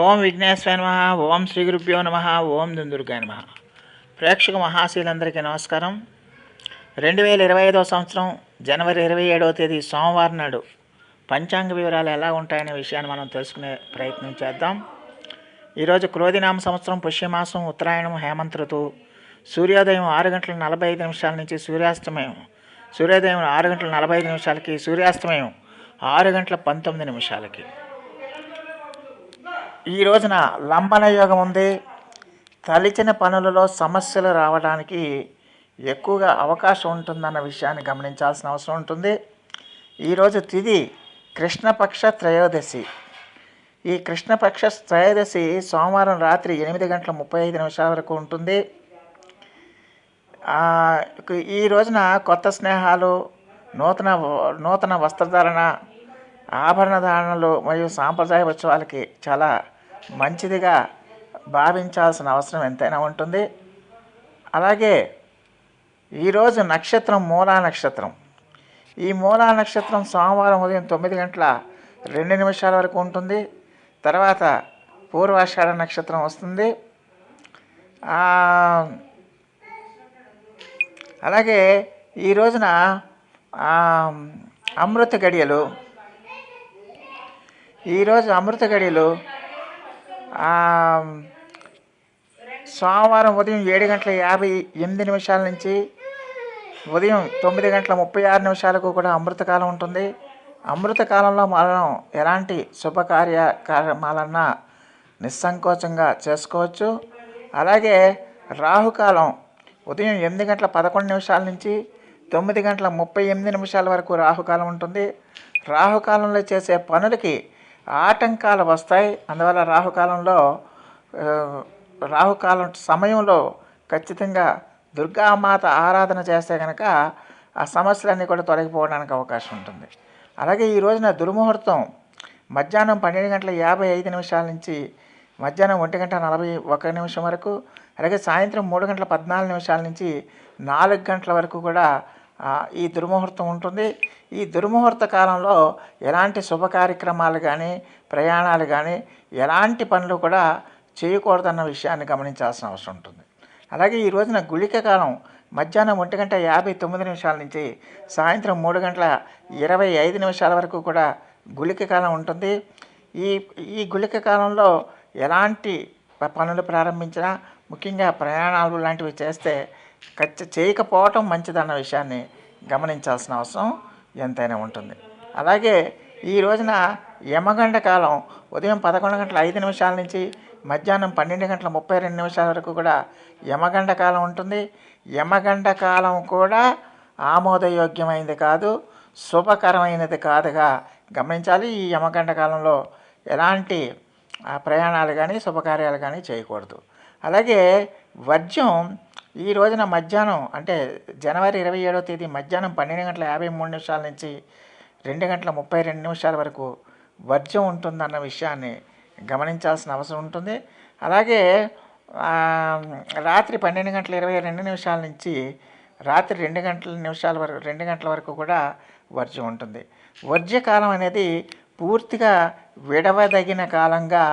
ఓం విఘ్నేశ్వర నమ ఓం శ్రీ గురుభ్యో నమ ఓం దుందుర్గాయ నమ. ప్రేక్షక మహాశీలందరికీ నమస్కారం. రెండు వేల ఇరవై ఐదవ సంవత్సరం జనవరి ఇరవై ఏడవ తేదీ సోమవారం నాడు పంచాంగ వివరాలు ఎలా ఉంటాయనే విషయాన్ని మనం తెలుసుకునే ప్రయత్నం చేద్దాం. ఈరోజు క్రోధినామ సంవత్సరం పుష్యమాసం ఉత్తరాయణం హేమంత ఋతువు సూర్యోదయం ఆరు గంటల నలభై ఐదు నిమిషాల నుంచి సూర్యాస్తమయం. సూర్యోదయం ఆరు గంటల నలభై ఐదు నిమిషాలకి సూర్యాస్తమయం ఆరు గంటల పంతొమ్మిది నిమిషాలకి. ఈ రోజున లంబన యోగం ఉంది. తలిచిన పనులలో సమస్యలు రావడానికి ఎక్కువగా అవకాశం ఉంటుందన్న విషయాన్ని గమనించాల్సిన అవసరం ఉంటుంది. ఈరోజు తిది కృష్ణపక్ష త్రయోదశి. ఈ కృష్ణపక్ష త్రయోదశి సోమవారం రాత్రి ఎనిమిది గంటల ముప్పై ఐదు నిమిషాల వరకు ఉంటుంది. ఈ రోజున కొత్త స్నేహాలు నూతన నూతన వస్త్రధారణ ఆభరణ ధారణలు మరియు సాంప్రదాయ ఉత్సవాలకి చాలా మంచిదిగా భావించాల్సిన అవసరం ఎంతైనా ఉంటుంది. అలాగే ఈరోజు నక్షత్రం మూలా నక్షత్రం. ఈ మూలా నక్షత్రం సోమవారం ఉదయం తొమ్మిది గంటల రెండు నిమిషాల వరకు ఉంటుంది. తర్వాత పూర్వాషాఢ నక్షత్రం వస్తుంది. అలాగే ఈ రోజున అమృత గడియలు ఈరోజు అమృత గడియలు సోమవారం ఉదయం ఏడు గంటల యాభై ఎనిమిది నిమిషాల నుంచి ఉదయం తొమ్మిది గంటల ముప్పై ఆరు నిమిషాలకు కూడా అమృతకాలం ఉంటుంది. అమృతకాలంలో మనం ఎలాంటి శుభకార్య కార్యక్రమాలన్నా నిస్సంకోచంగా చేసుకోవచ్చు. అలాగే రాహుకాలం ఉదయం ఎనిమిది గంటల పదకొండు నిమిషాల నుంచి తొమ్మిది గంటల ముప్పై ఎనిమిది నిమిషాల వరకు రాహుకాలం ఉంటుంది. రాహుకాలంలో చేసే పనులకి ఆటంకాలు వస్తాయి. అందువల్ల రాహుకాలంలో రాహుకాలం సమయంలో ఖచ్చితంగా దుర్గామాత ఆరాధన చేస్తే కనుక ఆ సమస్యలన్నీ కూడా తొలగిపోవడానికి అవకాశం ఉంటుంది. అలాగే ఈ రోజున దుర్ముహూర్తం మధ్యాహ్నం పన్నెండు గంటల యాభై ఐదు నిమిషాల నుంచి మధ్యాహ్నం ఒంటి గంట నలభై ఒక నిమిషం వరకు అలాగే సాయంత్రం మూడు గంటల పద్నాలుగు నిమిషాల నుంచి నాలుగు గంటల వరకు కూడా ఈ దుర్ముహూర్తం ఉంటుంది. ఈ దుర్ముహూర్త కాలంలో ఎలాంటి శుభ కార్యక్రమాలు కానీ ప్రయాణాలు కానీ ఎలాంటి పనులు కూడా చేయకూడదన్న విషయాన్ని గమనించాల్సిన అవసరం ఉంటుంది. అలాగే ఈ రోజున గుళిక కాలం మధ్యాహ్నం ఒంటి గంట యాభై తొమ్మిది నిమిషాల నుంచి సాయంత్రం మూడు గంటల ఇరవై ఐదు నిమిషాల వరకు కూడా గుళిక కాలం ఉంటుంది. ఈ ఈ గుళిక కాలంలో ఎలాంటి పనులు ప్రారంభించినా ముఖ్యంగా ప్రయాణాలు లాంటివి చేస్తే ఖచ్చి చేయకపోవటం మంచిదన్న విషయాన్ని గమనించాల్సిన అవసరం ఎంతైనా ఉంటుంది. అలాగే ఈ రోజున యమగండ కాలం ఉదయం పదకొండు గంటల ఐదు నిమిషాల నుంచి మధ్యాహ్నం పన్నెండు గంటల ముప్పై రెండు నిమిషాల వరకు కూడా యమగండ కాలం ఉంటుంది. యమగండ కాలం కూడా ఆమోదయోగ్యమైనది కాదు శుభకరమైనది కాదుగా గమనించాలి. ఈ యమగండ కాలంలో ఎలాంటి ప్రయాణాలు కానీ శుభకార్యాలు కానీ చేయకూడదు. అలాగే వర్జ్యం ఈ రోజున మధ్యాహ్నం అంటే జనవరి ఇరవై ఏడవ తేదీ మధ్యాహ్నం పన్నెండు గంటల యాభై మూడు నిమిషాల నుంచి రెండు గంటల ముప్పై రెండు నిమిషాల వరకు వర్జ్యం ఉంటుందన్న విషయాన్ని గమనించాల్సిన అవసరం ఉంటుంది. అలాగే రాత్రి పన్నెండు గంటల ఇరవై రెండు నిమిషాల నుంచి రాత్రి రెండు గంటల నిమిషాల వరకు రెండు గంటల వరకు కూడా వర్జం ఉంటుంది. వర్జ్యకాలం అనేది పూర్తిగా విడవదగిన కాలంగా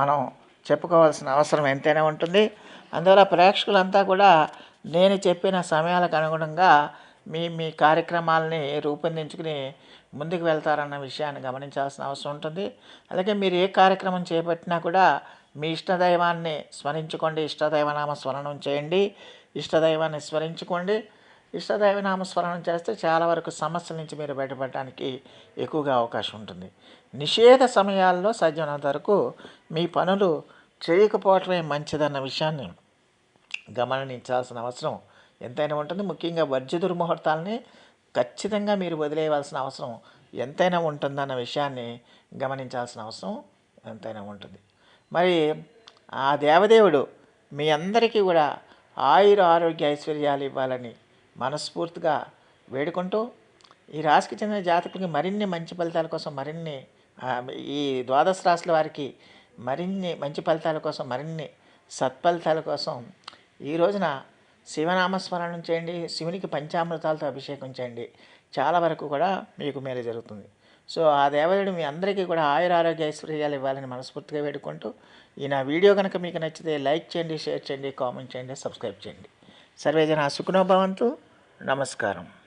మనం చెప్పుకోవాల్సిన అవసరం ఎంతైనా ఉంటుంది. అందువల్ల ప్రేక్షకులంతా కూడా నేను చెప్పిన సమయాలకు అనుగుణంగా మీ మీ కార్యక్రమాలని రూపొందించుకుని ముందుకు వెళ్తారన్న విషయాన్ని గమనించాల్సిన అవసరం ఉంటుంది. అలాగే మీరు ఏ కార్యక్రమం చేపట్టినా కూడా మీ ఇష్టదైవాన్ని స్మరించుకోండి. ఇష్టదైవనామ స్మరణం చేయండి. ఇష్టదైవాన్ని స్మరించుకోండి. ఇష్టదైవనామ స్మరణం చేస్తే చాలా వరకు సమస్యల నుంచి మీరు బయటపడడానికి ఎక్కువగా అవకాశం ఉంటుంది. నిషేధ సమయాల్లో సాధ్యమైనంత వరకు మీ పనులు చేయకపోవటమే మంచిదన్న విషయాన్ని గమనించాల్సిన అవసరం ఎంతైనా ఉంటుంది. ముఖ్యంగా వర్జ్య దుర్ముహూర్తాలని ఖచ్చితంగా మీరు వదిలేయవలసిన అవసరం ఎంతైనా ఉంటుందన్న విషయాన్ని గమనించాల్సిన అవసరం ఎంతైనా ఉంటుంది. మరి ఆ దేవదేవుడు మీ అందరికీ కూడా ఆయుర ఆరోగ్య ఐశ్వర్యాలు ఇవ్వాలని మనస్ఫూర్తిగా వేడుకుంటూ ఈ రాశికి చెందిన జాతకులకి మరిన్ని మంచి ఫలితాల కోసం మరిన్ని ఈ ద్వాదశ రాశుల వారికి మరిన్ని మంచి ఫలితాల కోసం మరిన్ని సత్ఫలితాల కోసం ఈ రోజున శివనామస్మరణం చేయండి శివునికి పంచామృతాలతో అభిషేకం చేయండి. చాలా వరకు కూడా మీకు మేలు జరుగుతుంది. సో ఆ దేవతడు మీ అందరికీ కూడా ఆయుర ఆరోగ్య ఐశ్వర్యాలు ఇవ్వాలని మనస్ఫూర్తిగా వేడుకుంటూ ఈ నా వీడియో కనుక మీకు నచ్చితే లైక్ చేయండి షేర్ చేయండి కామెంట్ చేయండి సబ్స్క్రైబ్ చేయండి. సర్వేజన సుఖనోభవంతు నమస్కారం.